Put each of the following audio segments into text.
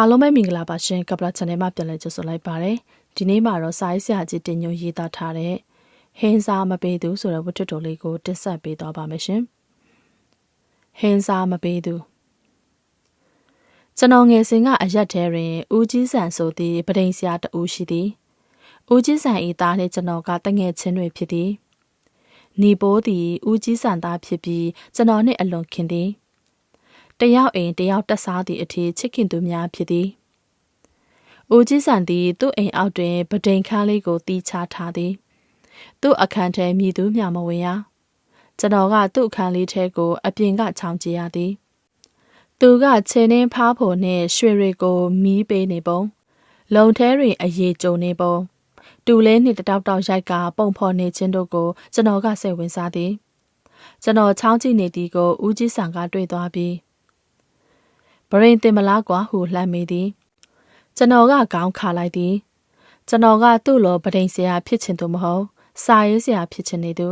အားလုံးပဲမင်္ဂလာပါရှင်ကပလာ channel မှာပြန်လည်ကြိုဆိုလိုက်ပါရစေဒီနေ့မှာတော့စာရေးဆရာကြီးတင်ညွှန်ရေးသားထားတဲ့ဟင်းစားမပေးသူဆိုတဲ့ဝတ္ထုတော်လေးကိုတင်ဆက်ပေးသွားပါမယ်ရှင်ဟင်းစားမပေးသူကျွန်တော်ငယ်စဉ်ကအရက်ထဲတွင်ဦးကြီးဆန်ဆိုသည့်ပဒိန်ဆရာတဦးရှိသည်ဦးကြီးဆန်ဤသားနှင့်ကျွန်တော်ကတငယ်ချင်းတွေဖြစ်သည်ညီပိုးသည်ဦးကြီးဆန်သားဖြစ်ပြီးကျွန်တော်နှင့်အလွန်ခင်သည် တယောက်အိမ်တယောက်တက်စားသည့်အထိချစ်ခင်သူများဖြစ်သည်။ဦးကြီးဆန်သည်သူ့အိမ်အောက်တွင်ပဒိန်ခါလေးကိုတီးချထားသည်။သူ့အခန်းထဲမြည်သူမျှမဝင်ရ။ကျွန်တော်ကသူ့အခန်းလေးထဲကိုအပြင်ကချောင်းကြည့်ရသည်။သူကခြေနှင်းဖားဖို့နှင့်ရွှေတွေကိုမီးပေးနေပုံ။လုံထဲတွင်အရေးကြုံနေပုံ။တူလဲနှင့်တတောက်တောက်ရိုက်ကပုံဖော်နေခြင်းတို့ကိုကျွန်တော်ကစိတ်ဝင်စားသည်။ကျွန်တော်ချောင်းကြည့်နေသည်ကိုဦးကြီးဆန်ကတွေ့သွားပြီး ဗရင်တင်မလားကွာဟုလှမ်းမိသည်ကျွန်တော်ကခေါင်းခါလိုက်သည်ကျွန်တော်ကသူ့လိုပဒိန်ဆရာဖြစ်ချင်သူမဟုတ်စာရေးဆရာဖြစ်ချင်နေသူ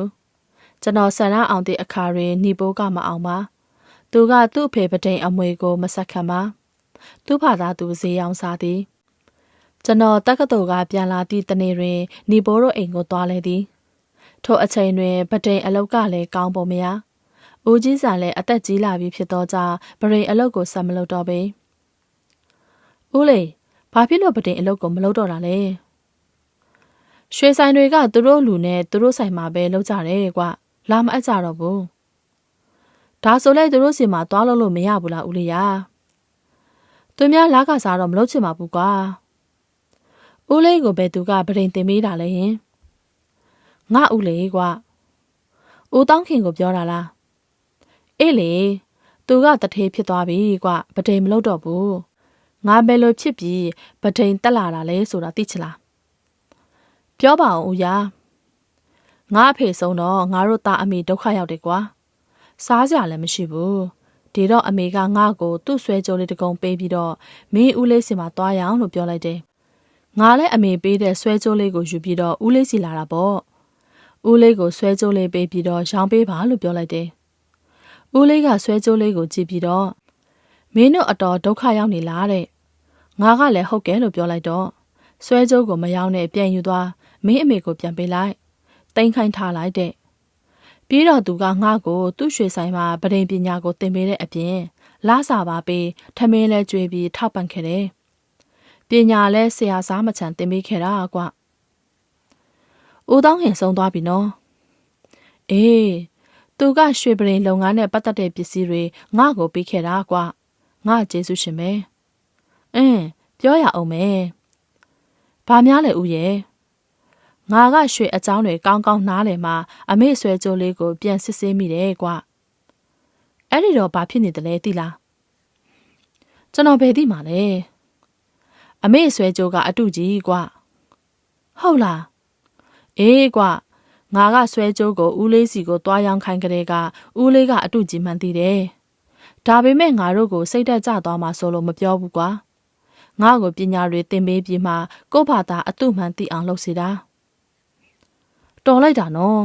ကျွန်တော်ဆန္ဒအောင်တဲ့အခါတွင်နှီးပိုးကမအောင်ပါသူကသူ့အဖေပဒိန်အမွေကိုမဆက်ခံပါသူ့ဖာသာသူဈေးအောင်စားသည်ကျွန်တော်တက္ကသိုလ်ကပြန်လာသည့်တနေ့တွင်နှီးပိုးတို့အိမ်ကိုသွားလဲသည်ထိုအချိန်တွင်ပဒိန်အလုတ်ကလည်းကောင်းပုံမရ။ ဦးကြီးစာလည်းအသက်ကြီးလာပြီဖြစ်သောကြောင့်ဗရိန်အလုပ်ကိုဆက်မလုပ်တော့ပေ။ဦးလေးဘာဖြစ်လို့ပဒိန်အလုပ်ကိုမလုပ်တော့တာလဲ။ရွှေဆိုင်တွေကသူတို့လူနဲ့သူတို့ဆိုင်မှာပဲလုပ်ကြတယ်ကွ။လာမအပ်ကြတော့ဘူး။ဒါဆိုလဲသူတို့စီမှာသွားလို့လို့မရဘူးလားဦးလေးရ။သူများလာကစားတော့မလုပ်ချင်ပါဘူးကွာ။ဦးလေးကိုပဲသူကဗရိန်တင်ပေးတာလဲဟင်။ငါဦးလေးကွ။ဦးတောင်းခင်ကိုပြောတာလား အေးလေသူကတထေးဖြစ်သွားပြီကွပဒိန်မလုပ်တော့ဘူးငါဘယ်လိုဖြစ်ပြီးပဒိန်တက်လာတာလဲဆိုတာသိချင်လားပြောပါအောင်ဦးရာငါအဖေဆုံးတော့ငါတို့သားအမေဒုက္ခရောက်တယ်ကွာစားစရာလည်းမရှိဘူးဒီတော့အမေကငါ့ကိုသူ့ဆွဲကြိုးလေးတကုံပေးပြီးတော့မင်းဦးလေးစီမှာသွားရအောင်လို့ပြောလိုက်တယ်ငါလည်းအမေပေးတဲ့ဆွဲကြိုးလေးကိုယူပြီးတော့ဦးလေးစီလာတာပေါ့ဦးလေးကိုဆွဲကြိုးလေးပေးပြီးတော့ရောင်းပေးပါလို့ပြောလိုက်တယ် ဦးလေးကဆွဲကြိုးလေးကိုကြည့်ပြီးတော့မင်းတို့အတော်ဒုက္ခရောက်နေလားတဲ့ငါကလည်းဟုတ်ကဲ့လို့ပြောလိုက်တော့ဆွဲကြိုးကိုမယောင်းနဲ့ပြန်ယူသွားမင်းအမေကိုပြန်ပေးလိုက်တိန်ခိုင်းထားလိုက်တဲ့ပြီးတော့သူကငါ့ကိုသူ့ရွှေဆိုင်မှာပရိပညာကိုသင်ပေးတဲ့အပြင်လာစာပါပေးထမင်းလဲကျွေးပြီးထောက်ပံ့ခဲ့တယ်ပညာလဲဆရာစားမချန်သင်ပေးခဲ့တာကွဦးတောင်းခင်ဆုံးသွားပြီနော်အေး သူကရွှေပရင်လုပ်ငန်းနဲ့ပတ်သက်တဲ့ပစ္စည်းတွေငါ့ကိုပေးခဲ့တာကွာငါကျေးဇူးရှင်ပဲအင်းပြောရအောင်မယ်ဘာများလဲဦးရဲ့ငါကရွှေအကြောင်းတွေကောင်းကောင်းနားလည်မှအမေဆွဲကြိုးလေးကိုပြန်စစ်ဆေးမိတယ်ကွာအဲ့ဒီတော့ဘာဖြစ်နေတယ်လဲသိလားကျွန်တော်ဘယ်သိမှာလဲအမေဆွဲကြိုးကအတုကြီးကွာဟုတ်လားအေးကွာ ငါကဆွဲကြိုးကိုဦးလေးစီကိုတွားရောင်းခိုင်းကြတဲ့ကဦးလေးကအတုကြီးမှန်သိတယ်။ဒါပေမဲ့ငါတို့ကိုစိတ်သက်ကြသွားမှဆိုလို့မပြောဘူးကွာ။ငါ့ကိုပညာတွေသင်ပေးပြီးမှကို့ဘာသာအတုမှန်သိအောင်လုပ်စီတာ။တော်လိုက်တာနော်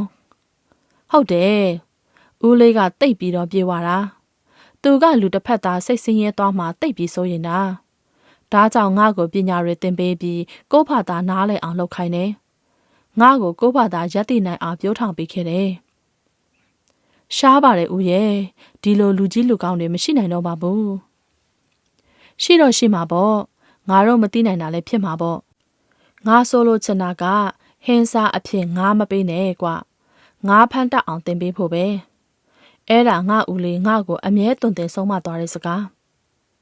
။ဟုတ်တယ်။ဦးလေးကတိတ်ပြီးတော့ပြေဝတာ။သူကလူတစ်ဖက်သားစိတ်ဆင်းရဲသွားမှတိတ်ပြီးဆိုရင်တာ။ဒါကြောင့်ငါ့ကိုပညာတွေသင်ပေးပြီးကို့ဘာသာနားလည်အောင်လုပ်ခိုင်းတယ်။ ငါ့ကိုကို့ဘာသာရက်တည်နိုင်အောင်ပြောထောင်ပေးခဲ့တယ်။ရှားပါတယ်ဦးရဲ့ဒီလိုလူကြီးလူကောင်းတွေမရှိနိုင်တော့ပါဘူး။ရှိတော့ရှိမှာပေါ့ငါတို့မသိနိုင်တာလည်းဖြစ်မှာပေါ့။ငါဆိုလို့ချင်တာကဟင်းစားအဖြစ်ငါမပေးနဲ့ကွာ။ငါဖန်တက်အောင်တင်ပေးဖို့ပဲ။အဲ့ဒါငါဦးလေးငါ့ကိုအမြဲတုန်တင်ဆုံးမသွားတဲ့စကား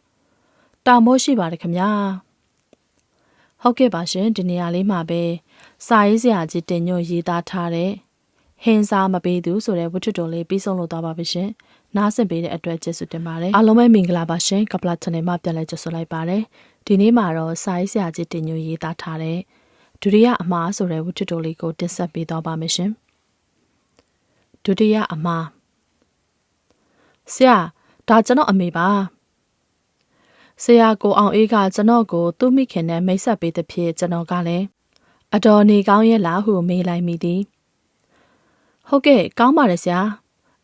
။တာမိုးရှိပါတယ်ခမညာ။ဟုတ်ကဲ့ပါရှင်ဒီနေရာလေးမှာပဲ စာရေးဆရာကြီးတင်ညွှန်ရေးသားထားတဲ့ဟင်းစားမပေးသူဆိုတဲ့ဝတ္ထုတော်လေးပြီးဆုံးလို့သွားပါပြီရှင်။နားဆင်ပေးတဲ့အတွက်ကျေးဇူးတင်ပါတယ်။အားလုံးပဲမင်္ဂလာပါရှင်။ကပလာ channel မှာပြန်လည်ကြိုဆိုလိုက်ပါတယ်။ဒီနေ့မှာတော့စာရေးဆရာကြီးတင်ညွှန်ရေးသားထားတဲ့ဒုတိယအမှားဆိုတဲ့ဝတ္ထုတော်လေးကိုတင်ဆက်ပေးသွားပါမယ်ရှင်။ဒုတိယအမှားဆရာဒါကျွန်တော်အမေပါ။ဆရာကိုအောင်အေးကကျွန်တော်ကိုသူ့မိခင်နဲ့မိတ်ဆက်ပေးတဲ့ဖြစ်ကျွန်တော်ကလည်း အတော်နေကောင်းရဲ့လားဟုမေးလိုက်မိသည်ဟုတ်ကဲ့ကောင်းပါတယ်ဆရာ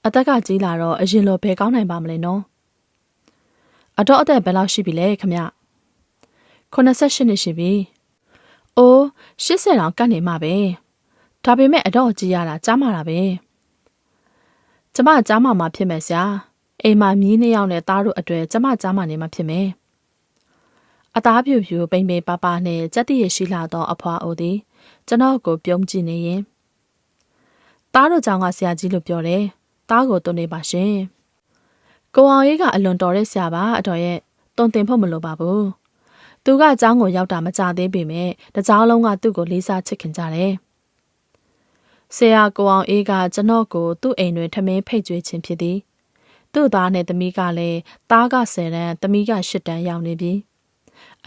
အသက်ကကြီးလာတော့အရင်လိုဘယ်ကောင်းနိုင်ပါမလဲနော်အတော့အသက်ဘယ်လောက်ရှိပြီလဲခမ88နှစ်ရှိပြီ။အိုး80တောင်ကတ်နေမှာပဲ။ဒါပေမဲ့အတော့ကြည့်ရတာကြားမှာတာပဲ။ကျမကြားမှာမှာဖြစ်မယ်ဆရာ။အိမ်မှာမြီးနှစ်ယောက်နဲ့သားတို့အတွေ့ကျမကြားမှာနေမှာဖြစ်မယ်။ အသားပြူပြူပိမ့်ပိပါပါနဲ့ကြက်တရရှိလာသောအဖွာအိုသည်ကျွန်တော်ကိုပြုံးကြည့်နေရင်သားတို့ကြောင့်ကဆရာကြီးလို့ပြောတယ်။သားကိုတွန်းနေပါရှင်။ကိုအောင်ရေးကအလွန်တော်တဲ့ဆရာပါအတော်ရဲ့တွန်တင်ဖို့မလိုပါဘူး။သူကအကြောင်းကိုရောက်တာမကြသေးပေမဲ့တကြောင်လုံးကသူ့ကိုလေးစားချစ်ခင်ကြတယ်။ဆရာကိုအောင်အေးကကျွန်တော်ကိုသူ့အိမ်တွင်ထမင်းဖိတ်ကျွေးခြင်းဖြစ်သည်။သူ့သားနဲ့သမီးကလည်းသားက10တန်းသမီးက8တန်းရောက်နေပြီ။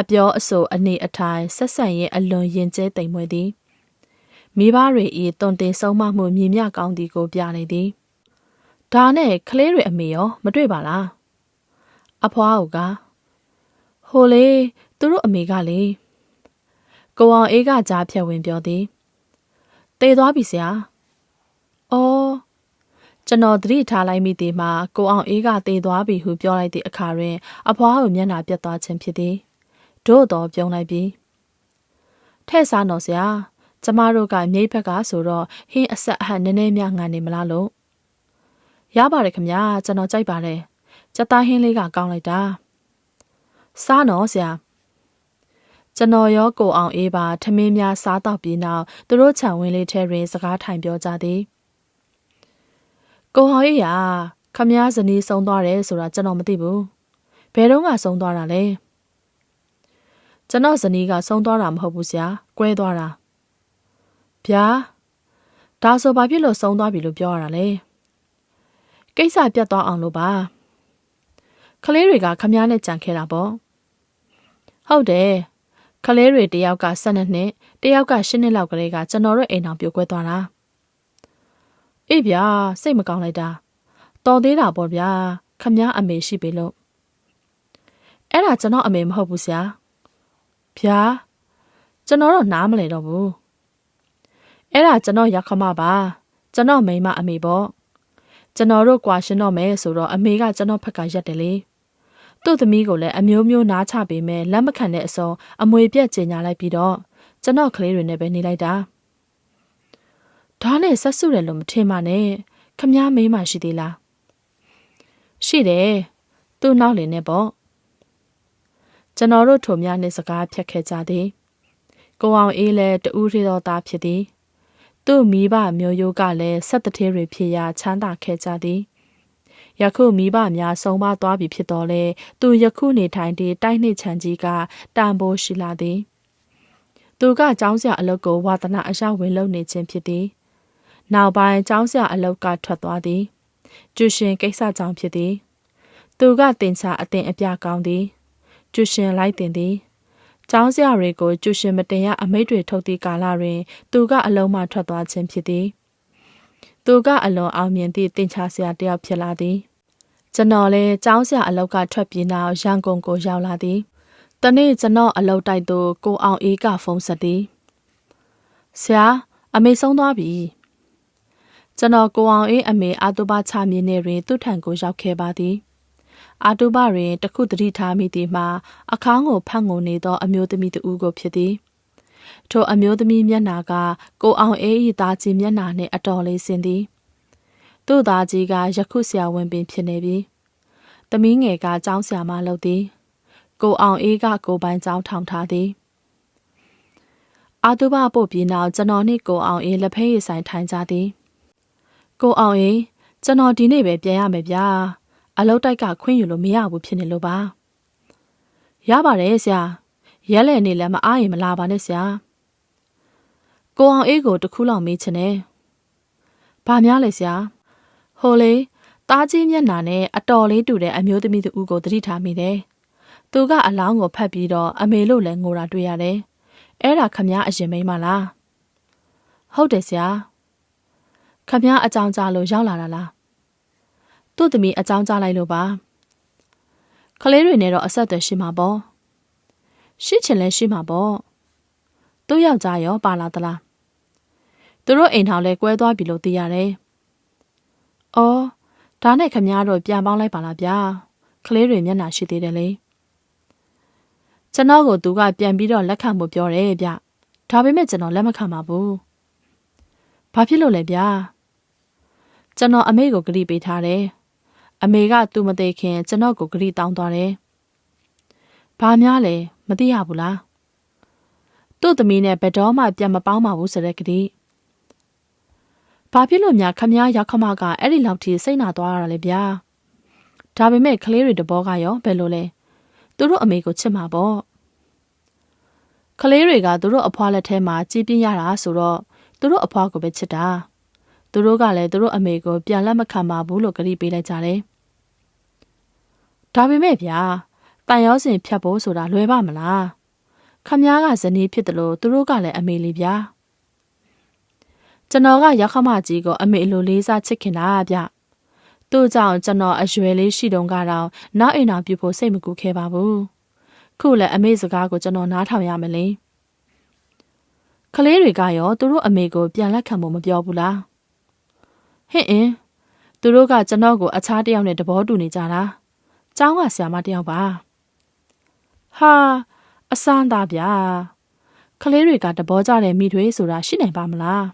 အပြောအဆိုအနေအထိုင်ဆက်ဆံရေးအလွန်ရင်ကျဲတိမ်မွေ့သည်။မိဘတွေဤတုံတင်ဆုံးမမှုမြင်မြကောင်းသည်ကိုပြနေသည်။ဒါနဲ့ကလေးတွေအမေရောမတွေ့ပါလား။အဖွားကဟိုလေသူတို့အမေကလေကိုအောင်အေးကကြားဖြတ်ဝင်ပြောသည်တေသွားပြီဆရာအော်ကျွန်တော်သတိထားလိုက်မိသည်မှာကိုအောင်အေးကတေသွားပြီဟုပြောလိုက်သည့်အခါတွင်အဖွားကိုမျက်နှာပြတ်သွားခြင်းဖြစ်သည် တို့တော့ပြုံးလိုက်ပြီထဲ့စားတော့ဆရာကျမတို့ကမြိတ်ဘက်ကဆိုတော့ဟင်းအဆက်အဟန်နည်းနည်းများငန်နေမလားလို့ရပါတယ်ခမညာကျွန်တော်ကြိုက်ပါတယ်စက်သားဟင်းလေးကကောင်းလိုက်တာစားနော်ဆရာကျွန်တော်ရောကိုအောင်အေးပါထမင်းများစားတော့ပြီးနောက်သူတို့ခြံဝင်းလေးထဲတွင်စကားထိုင်ပြောကြသည်ကိုအောင်အေးရာခမည်းဇနီးဆုံးသွားတယ်ဆိုတာကျွန်တော်မသိဘူးဘယ်တော့မှဆုံးသွားတာလဲ ကျွန်တော်ဇနီးကဆုံးသွားတာမဟုတ်ဘူးဆရာကွဲသွားတာဗျာဒါဆိုဘာဖြစ်လို့ဆုံးသွားပြီလို့ပြောရတာလဲကိစ္စပြတ်သွားအောင်လို့ပါကလေးတွေကခမားနဲ့ကြံခဲ့တာပေါ့ဟုတ်တယ်ကလေးတွေတယောက်က12နှစ်တယောက်က10နှစ်လောက်ကလေးကကျွန်တော်တို့အိမ်အောင်ပြိုကွဲသွားတာအေးဗျာစိတ်မကောင်းလိုက်တာတော်သေးတာပေါ့ဗျာခမားအမေရှိပြီလို့အဲ့ဒါကျွန်တော်အမေမဟုတ်ဘူးဆရာ ဗျာကျွန်တော်တော့နားမလဲတော့ဘူးအဲ့ဒါကျွန်တော်ရခမပါကျွန်တော်မိမအမေပေါ့ကျွန်တော်တို့ကွာရှင်တော့မယ်ဆိုတော့အမေကကျွန်တော်ဖက်ကရက်တယ်လေသူ့သမီးကိုလည်းအမျိုးမျိုးနားချပေးမယ်လက်မခံတဲ့အစုံအမွေပြက်ကျင်ညာလိုက်ပြီးတော့ကျွန်တော်ကလေးတွေနဲ့ပဲနေလိုက်တာဒါနဲ့ဆက်စုတယ်လို့မထင်ပါနဲ့ခမားမေးမှရှိသေးလားရှိတယ်သူ့နောက်လင်နဲ့ပေါ့ ကျွန်တော်တို့ထုံများနဲ့စကားဖြတ်ခဲ့ကြသည်ကိုအောင်အေးလည်းတူးထေတော်သားဖြစ်သည်သူ့မိဘမျိုးရိုးကလည်းဆက်တသေးတွေဖြစ်ရာချမ်းသာခဲ့ကြသည်ယခုမိဘများဆုံးမသွားပြီဖြစ်တော်လဲသူယခုနေထိုင်သည့်တိုက်နှိချန်ကြီးကတန်ဖိုးရှိလာသည်သူကကျောင်းဆရာအလုပ်ကိုဝါသနာအရောက်ဝင်လုပ်နေခြင်းဖြစ်သည်နောက်ပိုင်းကျောင်းဆရာအလုပ်ကထွက်သွားသည်ကျူရှင်ကိစ္စကြောင့်ဖြစ်သည်သူကတင်ချာအတင်အပြကောင်းသည် ကျူရှင်လိုက်တင်သည်ကျောင်းဆရာတွေကိုကျူရှင်မတင်ရအမိတ်တွေထုတ်သည့်ကာလတွင် သူကအလုံးမှထွက်သွားခြင်းဖြစ်သည်သူကအလွန်အောင်မြင်သည့်တင်ချာဆရာတယောက်ဖြစ်လာသည်ကျွန်တော်လည်းကျောင်းဆရာအလောက်ကထွက်ပြေးနောက်ရန်ကုန်ကိုရောက်လာသည်တနေ့ကျွန်တော်အလောက်တိုက်သို့ကိုအောင်အေးကဖုန်းဆက်သည်ဆရာအမေဆုံးသွားပြီကျွန်တော်ကိုအောင်အေးအမေအာတုဘချမြင်းနေတွင်သူ့ထံကိုရောက်ခဲ့ပါသည် အာတုဘတွင်တခုတတိထားမိသည်မှာအခန်းကိုဖတ်ငုံနေသော အမျိုးသမီးတဦးကိုဖြစ်သည်ထိုအမျိုးသမီးမျက်နာကကိုအောင်အေး၏သားကြီးမျက်နာနှင့်အတော်လေးဆင်သည်သူ့သားကြီးကယခုဆရာဝန်ပင်ဖြစ်နေပြီ။သမီးငယ်ကကျောင်းဆရာမလုပ်သည်။ကိုအောင်အေးကကိုပိုင်ကျောင်းထောင်ထားသည်။အာတုဘပို့ပြီးနောက်ကျွန်တော်နှင့်ကိုအောင်အေးလက်ဖက်ရည်ဆိုင်ထိုင်ကြသည်။ကိုအောင်အေးကျွန်တော်ဒီနေ့ပဲပြန်ရမယ်ဗျာ။ အလုပ်တိုက်ကခွင့်ယူလို့မရဘူးဖြစ်နေလို့ပါ။ရပါတယ်ဆရာ။ရက်လည်းနေလည်းမအားရင်မလာပါနဲ့ဆရာ။ကိုအောင်အေးကိုတခုလောက်မေးချင်တယ်။ဘာများလဲဆရာ။ဟိုလေတားကြီးမျက်နာနဲ့အတော်လေးတူတဲ့အမျိုးသမီးတူကိုသတိထားမိတယ်။သူကအလောင်းကိုဖတ်ပြီးတော့အမေလို့လည်းငိုတာတွေ့ရတယ်။အဲ့ဒါခမည်းအရင်မိမလား။ဟုတ်တယ်ဆရာ။ခမည်းအကြောင်းကြားလို့ရောက်လာတာလား။ သူ့သမီးအကြောင်းကြားလိုက်လို့ပါ။ကလေးတွေနဲ့တော့အဆက်အသွယ်ရှိမှာပေါ့။ရှိချင်လဲရှိမှာပေါ့။သူ့ယောက်ျားရောပါလာသလား။သူတို့အိမ်ထောင်လဲကွဲသွားပြီလို့သိရတယ်။။အော်ဒါနဲ့ခမည်းတော်ပြန်ပေါင်းလိုက်ပါလားဗျာ။ကလေးတွေမျက်နှာရှိသေးတယ်လေကျွန်တော်ကိုသူကပြန်ပြီးတော့လက်ခံဖို့ပြောတယ်ဗျဒါပေမဲ့ကျွန်တော်လက်မခံပါဘူးဘာဖြစ်လို့လဲဗျာကျွန်တော်အမေကိုဂရိပေးထားတယ် အမေကသူမသိခင်ကျွန်တော်ကိုဂရိတောင်းသွားတယ်ဘာများလဲမသိရဘူးလားသူ့သမီးနဲ့ဘယ်တော့မှပြန်မပေါင်းပါဘူးဆိုတဲ့ဂရိဘာဖြစ်လို့များခမည်းရောက်ခမကအဲ့ဒီလောက်ထိစိတ်နာသွားရတာလဲဗျာဒါပေမဲ့ကလေးတွေတဘောကရောဘယ်လိုလဲသူတို့အမေကိုချစ်မှာပေါ့ကလေးတွေကသူတို့အဖွားလက်ထဲမှာကြီးပြင်းရတာဆိုတော့သူတို့အဖွားကိုပဲချစ်တာ သူတို့ကလည်းသူတို့အမေကိုပြန်လက်မခံပါဘူးလို့ကတိပေးလိုက်ကြတယ်ဒါပေမဲ့ဗျာတန်ရောစင်ဖြတ်ဖို့ဆိုတာလွယ်ပါမလားခမည်းကဇနီးဖြစ်တယ်လို့သူတို့ကလည်းအမေလေးဗျာကျွန်တော်ကရောက်ခမကြီးကိုအမေလိုလေးစားချစ်ခင်တာဗျသူ့ကြောင့်ကျွန်တော်အရွယ်လေးရှိတုန်းကတော့နောက်အိမ်အောင်ပြုဖို့စိတ်မကူခဲ့ပါဘူးခုလည်းအမေစကားကိုကျွန်တော်နားထောင်ရမလဲကလေးတွေကရောသူတို့အမေကိုပြန်လက်ခံဖို့မပြောဘူးလား ဟင့်အင်းသူတို့ကကျွန်တော်ကိုအခြားတယောက်နဲ့တဘောတူနေကြတာ။ကျောင်းကဆရာမတယောက်ပါ။ဟာအစမ်းသားဗျာ။ကလေးတွေကတဘောကြတဲ့မိထွေးဆိုတာရှိနိုင်ပါမလား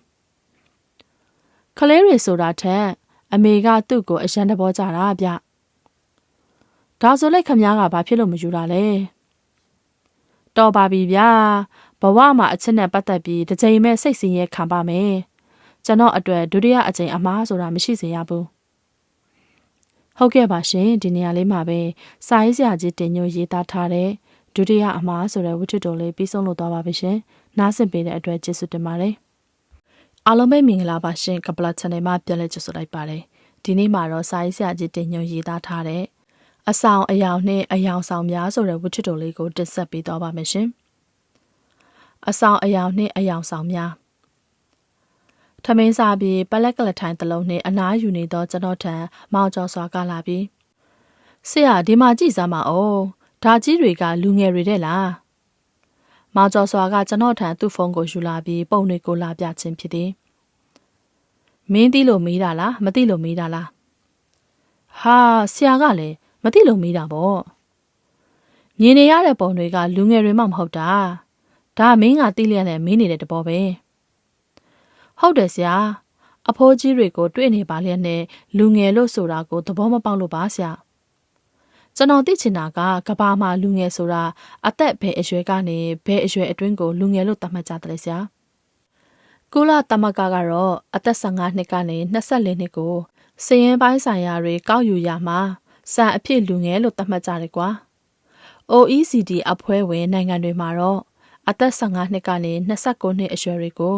။ကလေးတွေဆိုတာထက်အမေကသူ့ကိုအရန်တဘောကြတာဗျ။ဒါဆိုလိုက်ခမည်းကဘာဖြစ်လို့မယူတာလဲ။တော်ပါပြီဗျာ။ဘဝမှာအချက်နဲ့ပတ်သက်ပြီးတစ်ချိန်မဲ့စိတ်ဆင်းရဲခံပါမယ်။ ကျွန်တော်အတွက်ဒုတိယအကြိမ်အမားဆိုတာမရှိစေရဘူး။ဟုတ်ကဲ့ပါရှင်ဒီနေရာလေးမှာပဲစာရေးဆရာကြီးတင်ညိုရေးသားထားတဲ့ဒုတိယအမားဆိုတဲ့ဝတ္ထုတော်လေးပြီးဆုံးလို့သွားပါပြီရှင်။နားဆင်ပေးတဲ့အတွက်ကျေးဇူးတင်ပါတယ်။အားလုံးပဲမင်္ဂလာပါရှင်ကပလာ channel မှာပြန်လည်ကြိုဆိုလိုက်ပါတယ်။ဒီနေ့မှာတော့စာရေးဆရာကြီးတင်ညိုရေးသားထားတဲ့အဆောင်အယောင်နဲ့အယောင်ဆောင်များဆိုတဲ့ဝတ္ထုတော်လေးကိုတင်ဆက်ပေးသွားပါမယ်ရှင်။အဆောင်အယောင်နဲ့အယောင်ဆောင်များ ထမင်းစားပြီးပလက်ကလထိုင်တလုံးနှင့်အနားယူနေသောကျွန်တော်ထံမောင်ကျော်စွာကလာပြီးဆရာဒီမှာကြည့်စမ်းပါဦးဓာကြီးတွေကလူငယ်တွေတဲ့လားမောင်ကျော်စွာကကျွန်တော်ထံသူ့ဖုန်းကိုယူလာပြီးပုံတွေကိုလာပြခြင်းဖြစ်သည်မင်းသိလို့မေးတာလားမသိလို့မေးတာလားဟာဆရာကလည်းမသိလို့မေးတာပေါ့မြင်နေရတဲ့ပုံတွေကလူငယ်တွေမှမဟုတ်တာဒါမင်းကသိလျက်နဲ့မင်းနေတဲ့တဘောပဲ ဟုတ်တယ်ဆရာအဖိုးကြီးတွေကိုတွေ့နေပါလျက်နဲ့လူငယ်လို့ဆိုတာကိုသဘောမပေါက်လို့ပါဆရာကျွန်တော်သိချင်တာကကဘာမှာလူငယ်ဆိုတာအသက်ဘယ်အရွယ်ကနေဘယ်အရွယ်အတွင်းကိုလူငယ်လို့သတ်မှတ်ကြတယ်ဆရာကုလသမဂ္ဂကတော့အသက်15နှစ်ကနေ24နှစ်ကိုစည်ရင်ပိုင်းဆိုင်ရာတွေကောက်ယူရမှာစံအဖြစ်လူငယ်လို့သတ်မှတ်ကြတယ်ကွာ OECD အဖွဲ့ဝင်နိုင်ငံတွေမှာတော့အသက်15နှစ်ကနေ29နှစ်အရွယ်တွေကို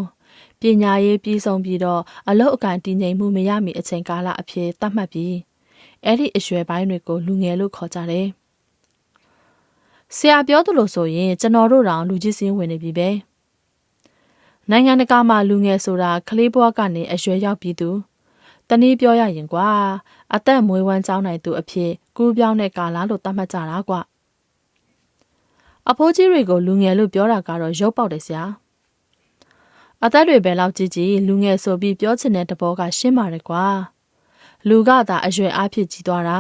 ပညာရေးပြီးဆုံးပြီးတော့အလုတ်အကန့်တည်ငြိမ်မှုမရမီအချိန်ကာလအဖြစ်သတ်မှတ်ပြီးအဲ့ဒီအရွယ်ပိုင်းတွေကိုလူငယ်လို့ခေါ်ကြတယ်။ဆရာပြောသလိုဆိုရင်ကျွန်တော်တို့တောင်လူကြီးစင်းဝင်နေပြီပဲ။နိုင်ငံတကာမှာလူငယ်ဆိုတာကလေးဘဝကနေအရွယ်ရောက်ပြီးသူတနည်းပြောရရင်ကွာအသက်မွေးဝမ်းကြောင်းနိုင်သူအဖြစ်ကူးပြောင်းတဲ့ကာလလို့သတ်မှတ်ကြတာကွာ။အဖိုးကြီးတွေကိုလူငယ်လို့ပြောတာကတော့ရုပ်ပေါက်တယ်ဆရာ။ အသက်တွေပဲလောက်ကြီးကြီးလူငယ်ဆိုပြီးပြောချင်တဲ့တဘောကရှင်းပါတယ်ကွာလူကသာအရွယ်အားဖြင့်ကြီးသွားတာ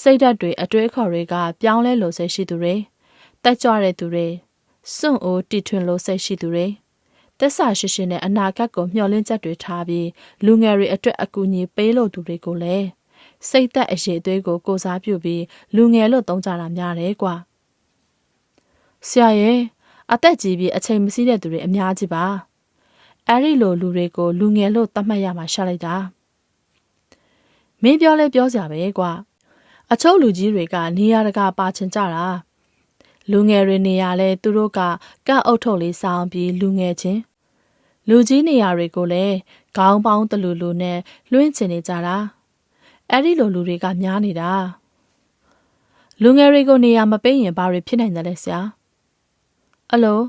စိတ်ဓာတ်တွေအတွေးခေါ်တွေက ပြောင်းလဲလို့စိတ်ရှိသူတွေတက်ကြွတဲ့သူတွေစွန့်အိုးတီထွင်လို့စိတ်ရှိသူတွေသက်စာရှိရှိနဲ့အနာဂတ်ကိုမျှော်လင့်ချက်တွေထားပြီးလူငယ်တွေအတွက်အကူအညီပေးလို့သူတွေကိုလည်းစိတ်သက်အရေးအသွေးကိုကိုစားပြုပြီးလူငယ်လို့သုံးကြတာများတယ်ကွာဆရာရဲ့အသက်ကြီးပြီးအချိန်မစည်းတဲ့သူတွေအများကြီးပါ အဲ့ဒီလိုလူတွေကိုလူငယ်လို့သတ်မှတ်ရမှာရှာလိုက်တာမင်းပြောလဲပြောစရာပဲကွာအချို့လူကြီးတွေကနေရာတကာပါချင်ကြတာလူငယ်တွေနေရာလဲသူတို့ကကန့်အုပ်ထုတ်လေးစောင်းပြီးလူငယ်ချင်းလူကြီးနေရာတွေကိုလည်းခေါင်းပေါင်းတလူလူနဲ့လွှင့်ချင်နေကြတာအဲ့ဒီလိုလူတွေကများနေတာလူငယ်တွေကိုနေရာမပေးရင်ဘာတွေဖြစ်နိုင်တယ်လဲဆရာအလို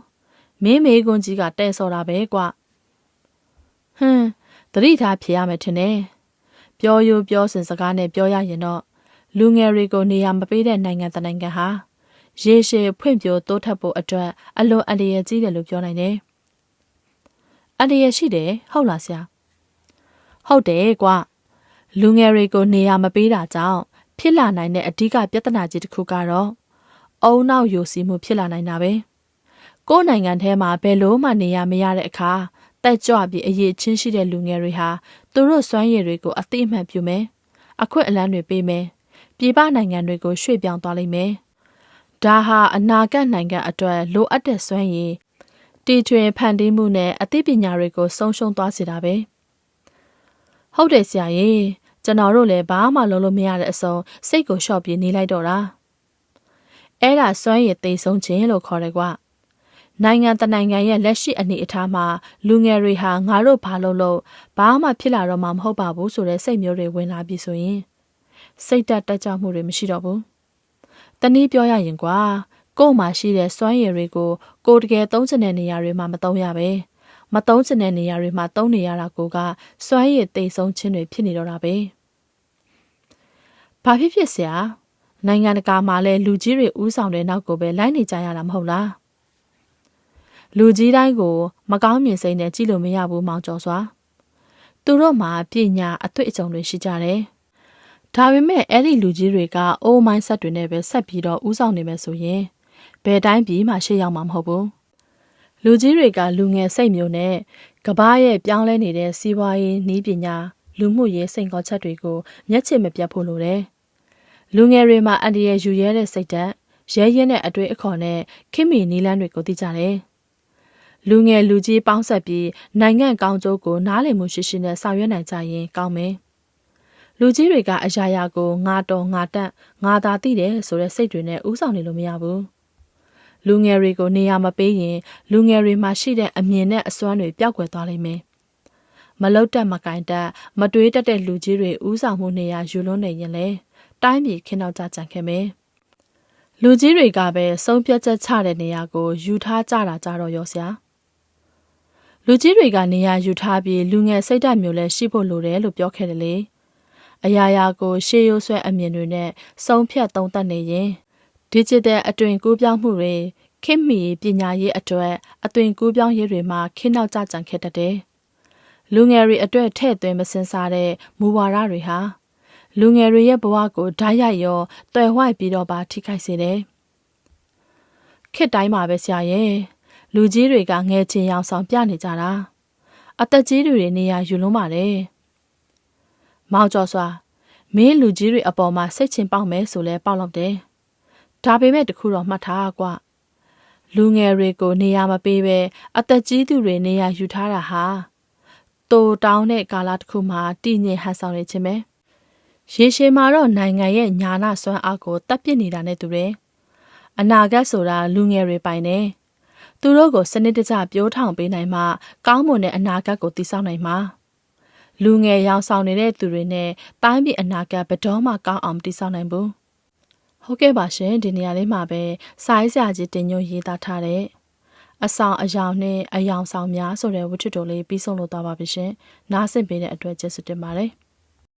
မင်းမေကွန်ကြီးကတဲ့ဆော်တာပဲကွာ ဟွန်းတတိထားဖြေရမယ်ထင်တယ်ပြောရိုးပြောစင်စကားနဲ့ပြောရရင်တော့လူငယ်တွေကိုနေရာမပေးတဲ့နိုင်ငံတနိုင်ငံဟာရေရှည်ဖွံ့ဖြိုးတိုးတက်ဖို့အတွက်အလွန်အန္တရာယ်ကြီးတယ်လို့ပြောနိုင်တယ်အန္တရာယ်ရှိတယ်ဟုတ်လားဆရာဟုတ်တယ်ကွာလူငယ်တွေကိုနေရာမပေးတာကြောင့်ဖြစ်လာနိုင်တဲ့အဓိကပြဿနာကြီးတစ်ခုကတော့အုံနောက်ယိုစီမှုဖြစ်လာနိုင်တာပဲကိုယ်နိုင်ငံထဲမှာဘယ်လို့မှနေရမရတဲ့အခါ တက်ကြွပြီးအရေးချင်းရှိတဲ့လူငယ်တွေဟာသူတို့စွမ်းရည်တွေကိုအသိအမှတ်ပြုမယ်အခွင့်အလမ်းတွေပေးမယ်ပြည်ပနိုင်ငံတွေကိုရွှေ့ပြောင်းသွားလိမ့်မယ်ဒါဟာအနာဂတ်နိုင်ငံအတွက်လိုအပ်တဲ့စွမ်းရည်တီထွင်ဖန်တီးမှုနဲ့အသိပညာတွေကိုဆုံးရှုံးသွားစေတာပဲဟုတ်တယ်ဆရာကြီးကျွန်တော်တို့လည်းဘာမှလုပ်လို့မရတဲ့အစုံစိတ်ကိုလျှော့ပြေးနေလိုက်တော့တာအဲ့ဒါစွမ်းရည်သိဆုံးခြင်းလို့ခေါ်တယ်ကွာ နိုင်ငံတနိုင်ငံရဲ့လက်ရှိအနေအထားမှာလူငယ်တွေဟာငါတို့ဘာလုပ်လို့ဘာမှဖြစ်လာတော့မှမဟုတ်ပါဘူးဆိုတဲ့စိတ်မျိုးတွေဝင်လာပြီဆိုရင်စိတ်တက်တက်ကြွမှုတွေမရှိတော့ဘူးတနည်းပြောရရင်ကွာကို့မှာရှိတဲ့စွမ်းရည်တွေကိုကိုယ်တကယ်သုံးချင်တဲ့နေရာတွေမှာမသုံးရပဲမသုံးချင်တဲ့နေရာတွေမှာသုံးနေရတာကိုကစွမ်းရည်သိဆုံးခြင်းတွေဖြစ်နေတော့တာပဲဘာဖြစ်ဖြစ်ဆရာနိုင်ငံတကာမှာလဲလူကြီးတွေဥဆောင်တဲ့နောက်ကိုပဲလိုက်နေကြရတာမဟုတ်လား လူကြီးတိုင်းကို မကောင်းမြင်စိတ်နဲ့ကြည့်လို့မရဘူးမောင်ကျော်စွာသူတို့မှာပညာအသွေးအကြုံတွေရှိကြတယ်ဒါပေမဲ့အဲ့ဒီလူကြီးတွေကအိုးမိုင်းဆက်တွေနဲ့ပဲဆက်ပြီးတော့ဥဆောင်နေမယ်ဆိုရင်ဘယ်တိုင်းပြည်မှရှေ့ရောက်မှာမဟုတ်ဘူးလူကြီးတွေကလူငယ်စိတ်မျိုးနဲ့ကဘာရဲ့ပြောင်းလဲနေတဲ့စီးပွားရေးနည်းပညာလူမှုရေးစိန်ခေါ်ချက်တွေကိုမျက်ခြေမပြတ်ဖို့လိုတယ်လူငယ်တွေမှာအန်ဒီရဲ့ယူရဲတဲ့စိတ်ဓာတ်ရဲရဲနဲ့အတွေ့အခေါ်နဲ့ခင်မီနီလန်းတွေကိုသိကြတယ် လူငယ်လူကြီးပေါင်းဆက်ပြီးနိုင်ငံကောင်းကျိုးကိုနားလည်မှုရှိရှိနဲ့ဆောင်ရွက်နိုင်ကြရင်ကောင်းမယ်လူကြီးတွေကအရာရာကိုငါတော်ငါတန့်ငါသာသိတယ်ဆိုတဲ့စိတ်တွေနဲ့ဥဆောင်နေလို့မရဘူးလူငယ်တွေကိုနေရာမပေးရင် လူငယ်တွေမှာရှိတဲ့အမြင်နဲ့အစွမ်းတွေပျောက်ကွယ်သွားလိမ့်မယ်မလုတ်တက်မကင်တက်မတွေးတတ်တဲ့လူကြီးတွေဥဆောင်မှုနေရာယူလွန်းနေရင်လေတိုင်းပြည်ခင်းနောက်ကြကြံခဲ့မယ်လူကြီးတွေကပဲဆုံးဖြတ်ချက်ချတဲ့နေရာကိုယူထားကြတာကြတော့ရောစရာ လူကြီးတွေကနေရာယူထားပြီးလူငယ်စိတ်ဓာတ်မျိုးလဲရှိဖို့လိုတယ်လို့ပြောခဲ့တယ်လေအရာရာကိုရှေးရိုးဆွဲအမြင်တွေနဲ့စုံဖြတ်သုံးသပ်နေရင် digital အတွင်ကူးပြောင်းမှုတွေခင်မီပညာရေးအတွက်အသွင်ကူးပြောင်းရေးတွေမှာခင်းနောက်ကြကြံခဲ့တတ်တယ်လူငယ်တွေအတွက်ထဲ့သွင်းမစင်စားတဲ့မူဝါဒတွေဟာလူငယ်တွေရဲ့ဘဝကိုဓာတ်ရိုက်ရောတွယ်ဝိုက်ပြီးတော့ပါထိခိုက်စေတယ်ခစ်တိုင်းမှာပဲဆရာရဲ့ လူကြီးတွေကငယ်ချင်းရောင်ဆောင်ပြနေကြတာအသက်ကြီးတွေနေရာယူလုံးပါတယ်မောင်ကျော်စွာမင်းလူကြီးတွေအပေါ်မှာစိတ်ချင်ပေါက်မယ်ဆိုလဲပေါက်တော့တယ်ဒါပေမဲ့တခုတော့မှတ်ထားကွာလူငယ်တွေကိုနေရာမပေးပဲအသက်ကြီးသူတွေနေရာယူထားတာဟာတိုးတောင်းတဲ့ကာလတစ်ခုမှာတည်ငြိမ်ဟန်ဆောင်နေခြင်းပဲရေရှည်မှာတော့နိုင်ငံရဲ့ညာနာစွမ်းအားကိုတပ်ပစ်နေတာနဲ့တူတယ်အနာဂတ်ဆိုတာလူငယ်တွေပိုင်တယ် သူတို့ကိုစနစ်တကျပြိုးထောင်ပေးနိုင်မှကောင်းမွန်တဲ့အနာဂတ်ကိုတည်ဆောက်နိုင်မှာလူငယ်ရောင်ဆောင်နေတဲ့သူတွေနဲ့တိုင်းပြည်အနာဂတ်ဘယ်တော့မှကောင်းအောင်တည်ဆောက်နိုင်ဘူးဟုတ်ကဲ့ပါရှင်ဒီနေရာလေးမှာပဲစာရေးဆရာကြီးတင်ညွှန်ရေးသားထားတဲ့အဆောင်အယောင်နဲ့အယောင်ဆောင်များဆိုတဲ့ဝတ္ထုတိုလေးပြီးဆုံးလို့သွားပါပြီရှင်နားဆင်ပေးတဲ့အတွက်ကျေးဇူးတင်ပါတယ်